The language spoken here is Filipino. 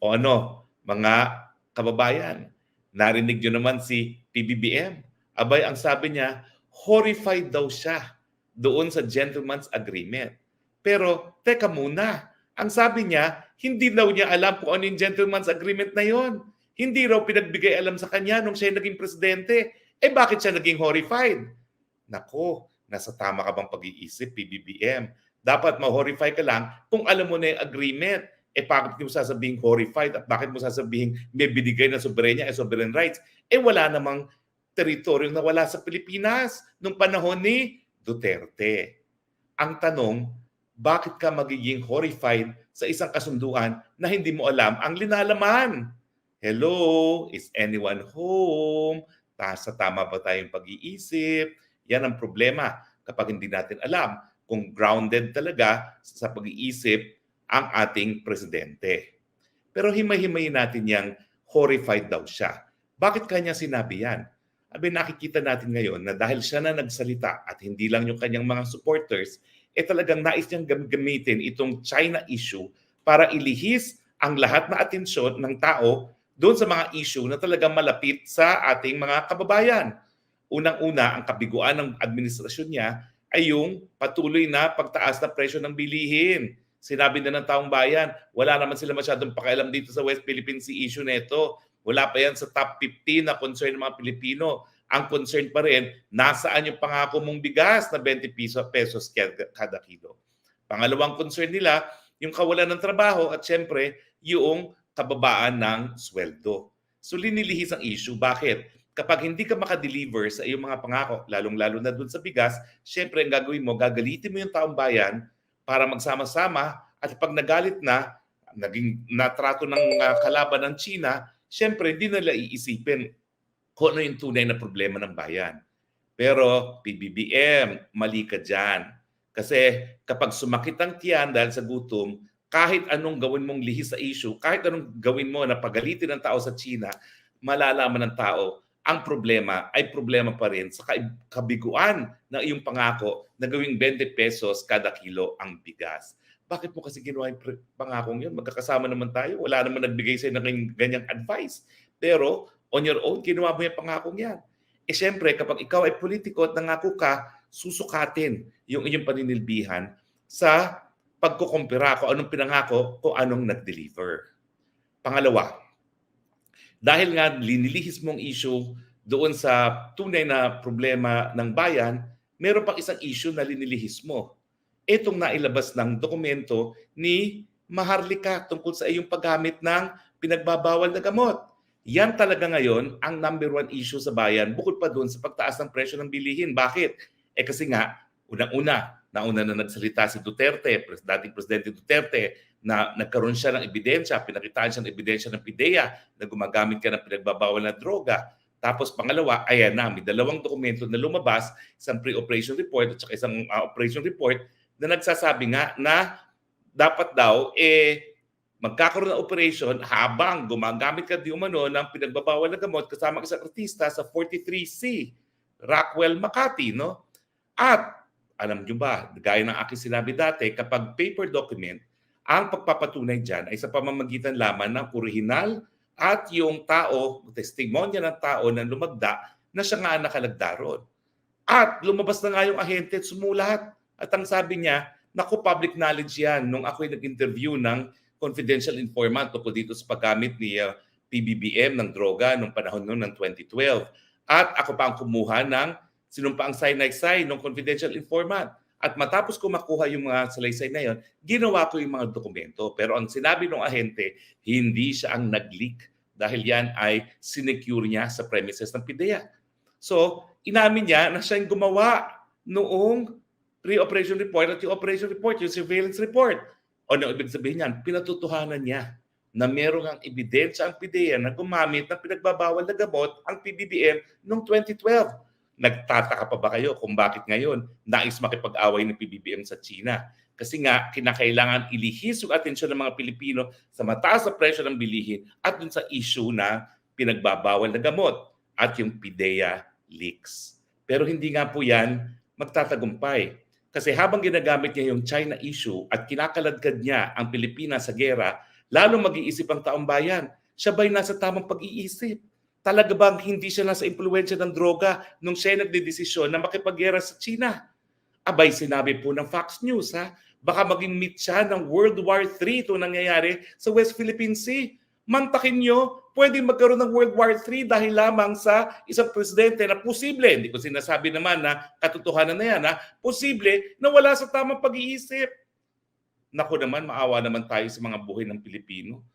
O ano, mga kababayan, narinig nyo naman si PBBM. Abay, ang sabi niya, horrified daw siya doon sa gentleman's agreement. Pero, teka muna, ang sabi niya, hindi daw niya alam kung ano yung gentleman's agreement na yon. Hindi raw pinagbigay alam sa kanya nung siya naging presidente. Eh bakit siya naging horrified? Nako, nasa tama ka bang pag-iisip, PBBM? Dapat ma-horrify ka lang kung alam mo na yung agreement. Eh bakit mo sasabihin horrified at bakit mo sasabihin may binigay na soberenya at sovereign rights? Eh wala namang teritoryo na wala sa Pilipinas nung panahon ni Duterte. Ang tanong, bakit ka magiging horrified sa isang kasunduan na hindi mo alam ang linalaman? Hello, is anyone home? Ta sa tama ba tayong pag-iisip? Yan ang problema kapag hindi natin alam kung grounded talaga sa pag-iisip ang ating presidente. Pero himay-himayin natin yang horrified daw siya. Bakit kanya sinabi yan? Abi nakikita natin ngayon na dahil siya na nagsalita at hindi lang yung kanyang mga supporters, eh talagang nais niyang gam- gamitin itong China issue para ilihis ang lahat na atensyon ng tao doon sa mga issue na talagang malapit sa ating mga kababayan. Unang-una, ang kabiguan ng administrasyon niya ay yung patuloy na pagtaas ng presyo ng bilihin. Sinabi na ng taong bayan, wala naman sila masyadong pakialam dito sa West Philippine Sea issue nito. Wala pa yan sa top 15 na concern ng mga Pilipino. Ang concern pa rin, nasaan yung pangako mong bigas na 20 piso, pesos kada, kilo. Pangalawang concern nila, yung kawalan ng trabaho at syempre, yung kababaan ng sweldo. So linilihis ang issue. Bakit? Kapag hindi ka makadeliver sa iyong mga pangako, lalong-lalo na dun sa bigas, syempre ang gagawin mo, gagalitin mo yung taong bayan para magsama-sama at pag nagalit na, naging natrato ng uh, kalaban ng China, syempre hindi nila iisipin kung ano yung tunay na problema ng bayan. Pero PBBM, mali ka dyan. Kasi kapag sumakit ang tiyan dahil sa gutom, kahit anong gawin mong lihis sa issue, kahit anong gawin mo na pagalitin ng tao sa China, malalaman ng tao ang problema ay problema pa rin sa kabiguan ng iyong pangako na gawing 20 pesos kada kilo ang bigas. Bakit mo kasi ginawa yung pangakong yun? Magkakasama naman tayo. Wala naman nagbigay sa'yo ng ganyang advice. Pero on your own, ginawa mo yung pangakong yan. Eh syempre, kapag ikaw ay politiko at nangako ka, susukatin yung iyong paninilbihan sa pagkukumpira kung anong pinangako, kung anong nag-deliver. Pangalawa, dahil nga linilihis mong issue doon sa tunay na problema ng bayan, meron pang isang issue na linilihis mo. Itong nailabas ng dokumento ni Maharlika tungkol sa iyong paggamit ng pinagbabawal na gamot. Yan talaga ngayon ang number one issue sa bayan bukod pa doon sa pagtaas ng presyo ng bilihin. Bakit? Eh kasi nga, unang-una, nauna na nagsalita si Duterte, dating Presidente Duterte, na nagkaroon siya ng ebidensya, pinakitaan siya ng ebidensya ng PIDEA na gumagamit ka ng pinagbabawal na droga. Tapos pangalawa, ayan na, may dalawang dokumento na lumabas, isang pre-operation report at saka isang uh, operation report na nagsasabi nga na dapat daw eh magkakaroon ng operation habang gumagamit ka di umano ng pinagbabawal na gamot kasama isang artista sa 43C, Rockwell Makati, no? At alam nyo ba, gaya ng aking sinabi dati, kapag paper document, ang pagpapatunay dyan ay sa pamamagitan lamang ng original at yung tao, testimonya ng tao na lumagda na siya nga nakalagda ron. At lumabas na nga yung ahente at sumulat. At ang sabi niya, naku, public knowledge yan. Nung ako'y nag-interview ng confidential informant tungkol dito sa paggamit ni uh, PBBM ng droga nung panahon noon ng 2012. At ako pa ang kumuha ng sinumpa ang sinay-say ng confidential informant. At matapos ko makuha yung mga salaysay na yon, ginawa ko yung mga dokumento. Pero ang sinabi ng ahente, hindi siya ang nag-leak dahil yan ay sinecure niya sa premises ng PIDEA. So, inamin niya na siya yung gumawa noong pre-operation report at yung operation report, yung surveillance report. O ano ibig sabihin niyan? Pinatutuhanan niya na merong ang ebidensya ang PIDEA na gumamit ng pinagbabawal na gamot ang PBBM noong 2012 Nagtataka pa ba kayo kung bakit ngayon nais makipag-away ng PBBM sa China? Kasi nga, kinakailangan ilihis yung atensyon ng mga Pilipino sa mataas na presyo ng bilihin at dun sa issue na pinagbabawal na gamot at yung PIDEA leaks. Pero hindi nga po yan magtatagumpay. Kasi habang ginagamit niya yung China issue at kinakaladkad niya ang Pilipinas sa gera, lalo mag-iisip ang taong bayan. Siya ba'y nasa tamang pag-iisip? Talaga bang hindi siya nasa impluensya ng droga nung siya nagdedesisyon na makipaggera sa China? Abay, sinabi po ng Fox News, ha? Baka maging meet siya ng World War III ito nangyayari sa West Philippine Sea. Mantakin nyo, pwede magkaroon ng World War III dahil lamang sa isang presidente na posible, hindi ko sinasabi naman na katotohanan na yan, ha? posible na wala sa tamang pag-iisip. Naku naman, maawa naman tayo sa mga buhay ng Pilipino.